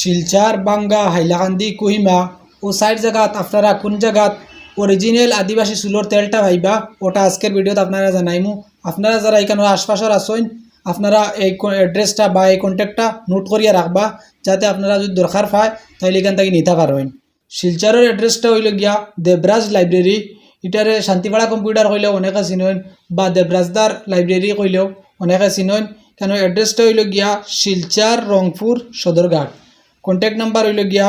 শিলচার, বাঙ্গা, হাইলাকান্দি, কহিমা ও সাইড জায়গাত আপনারা কোন জায়গাত অরিজিনাল আদিবাসী চুলোর তেলটা পাইবা ওটা আজকের ভিডিওতে আপনারা জানাইমু। আপনারা যারা এখানে আশপাশের আসেন আপনারা এই অ্যাড্রেসটা বা এই কন্ট্যাক্টটা নোট করিয়া রাখবা, যাতে আপনারা যদি দরকার পায় তাহলে এখান থেকে নিতে পারবেন। শিলচরের অ্যাড্রেসটা হইল গিয়া দেবরাজ লাইব্রেরি। এটারে শান্তিপাড়া কম্পিউটার কইলেও অনেকে চিনইন বা দেবরাজদার লাইব্রেরি কইলেও অনেকে চিনইন কেন অ্যাড্রেসটা হইল গিয়া শিলচার, রংপুর, সদরঘাট। কন্ট্যাক্ট নাম্বার হইল গিয়া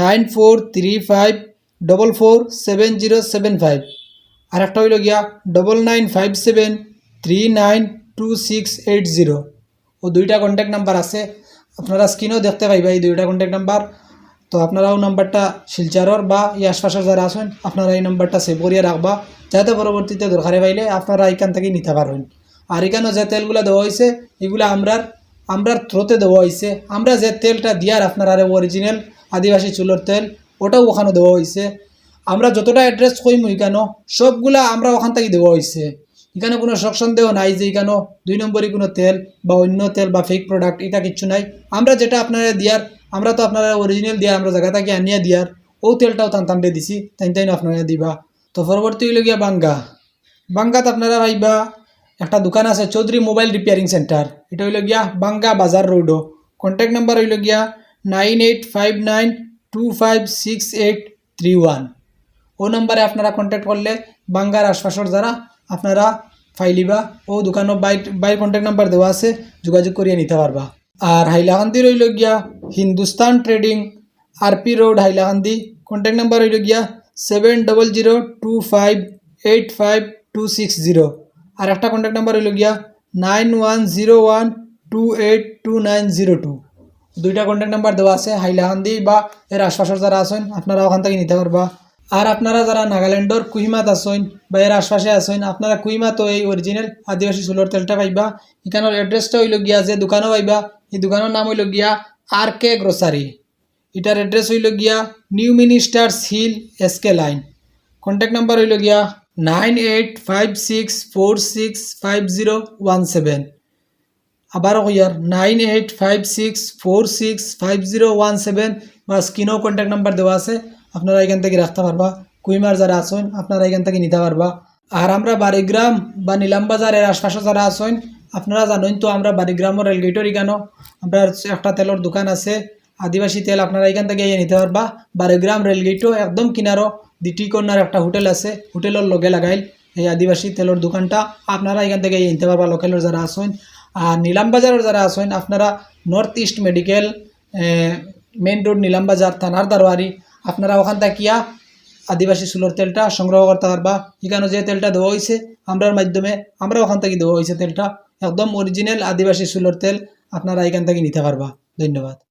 nine four three five double four seven zero seven five আর একটা হইল গিয়া double nine five seven three nine two six eight zero ও দুইটা কন্ট্যাক্ট নাম্বার আছে। আপনারা স্ক্রিনেও দেখতে পাইবা এই দুইটা কন্ট্যাক্ট নাম্বার তো আপনারাও নাম্বারটা শিলচারর বা এই আশপাশের যারা আছেন, আপনারা এই নাম্বারটা সেভ করিয়ে রাখবা। যাতে পরবর্তীতে দরকারে পাইলে আপনারা এখান থেকে নিতে পারবেন। আর এখানেও যে তেলগুলো দেওয়া হয়েছে এগুলো আমরার আমরার থ্রোতে দেওয়া হয়েছে আমরা যে তেলটা দিয়ার আপনারা অরিজিনাল আদিবাসী চুলোর তেল, ওটাও ওখানে দেওয়া হয়েছে আমরা যতটা অ্যাড্রেস কইমু এখানো, সবগুলা আমরা ওখান থেকে দেওয়া হয়েছে এখানে কোনো শক সন্দেহ নাই যে এখানে দুই নম্বরই কোনো তেল বা অন্য তেল বা ফেক প্রোডাক্ট এটা কিচ্ছু নাই। আমরা যেটা আপনারা দিয়ার, আমরা তো আপনারা অরিজিনাল দিয়া আমরা জায়গা থেকে আনিয়া দিয়ার, ও তেলটাও তান টানতে দিছি তাই তাই আপনারা দিবা। তো পরবর্তী হইল গিয়া বাঙ্গা। বাঙ্গাত আপনারা ভাইবা একটা দোকান আছে চৌধুরী মোবাইল রিপেয়ারিং সেন্টার। এটা হইল গিয়া বাঙ্গা বাজার রোডও। কন্ট্যাক্ট নাম্বার হইল গিয়া nine eight five nine two five six eight three one ও নম্বরে আপনারা কন্ট্যাক্ট করলে বাঙ্গার আশপাশের যারা আপনারা ফাইলিবা ও দোকানের বাই বাই কন্ট্যাক্ট নাম্বার দেওয়া আছে, যোগাযোগ করিয়ে নিতে পারবা। আর হাইলাকান্দি রইল গিয়া Hindustan trading RP road Hailakandi. Contact number হইল গিয়া seven double zero two five eight five two six zero আর একটা কন্ট্যাক্ট নাম্বার হইল গিয়া nine one zero one two eight two nine zero two দুইটা কন্ট্যাক্ট নাম্বার দেওয়া আছে হাইলাকান্দি বা এর আশপাশের যারা আছেন, আপনারা ওখান থেকে নিতে পারবা। আর আপনারা যারা নাগাল্যান্ডর কুহিমাত আসেন বা এর আশপাশে আসেন আপনারা কুহিমাতো এই অরিজিনাল আদিবাসী চুলোর তেলটা পাইবা। এখানের অ্যাড্রেসটা হইল গিয়া যে দোকানও পাইবা, এই দোকানের নাম হইল গিয়া আর কে গ্রোসারি এটার অ্যাড্রেস হইল গিয়া New Ministers Hill SK Line contact number হইল গিয়া nine eight five six four six five zero one seven. আবারও কইয়ার nine eight five six four six five zero one seven বা স্ক্রিনেও কন্ট্যাক্ট নাম্বার দেওয়া আছে, আপনারা এখান থেকে রাখতে পারবা কুইমার যারা আছেন, আপনারা এখান থেকে নিতে পারবা। আর আমরা বাড়িগ্রাম বা নিলাম বাজারের আশপাশে যারা আছেন, আপনারা জানেন তো আমরা বারিগ্রামের রেলগেটের এখানেও আমরা একটা তেলের দোকান আছে, আদিবাসী তেল আপনারা এখান থেকে নিতে পারবা। বারিগ্রাম রেলগেটও একদম কিনারও। দ্বিতীয় কর্নার একটা হোটেল আছে, হোটেলের লগে লাগাইল এই আদিবাসী তেলের দোকানটা। আপনারা এখান থেকে ইয়ে নিতে পারবা লোকালের যারা আছেন আর নিলাম বাজারের যারা আছেন, আপনারা North East medical main road Nilambazar, থানার দারোয়ারি, আপনারা ওখান থাকিয়া আদিবাসী চুলোর তেলটা সংগ্রহ করতে পারবা। এখানে যে তেলটা দেওয়া হয়েছে আমরার মাধ্যমে আমরা ওখান থেকে দেওয়া হয়েছে তেলটা। একদম অরিজিনাল আদিবাসী চুলোর তেল আপনারা এখান থেকে নিতে পারবা। ধন্যবাদ।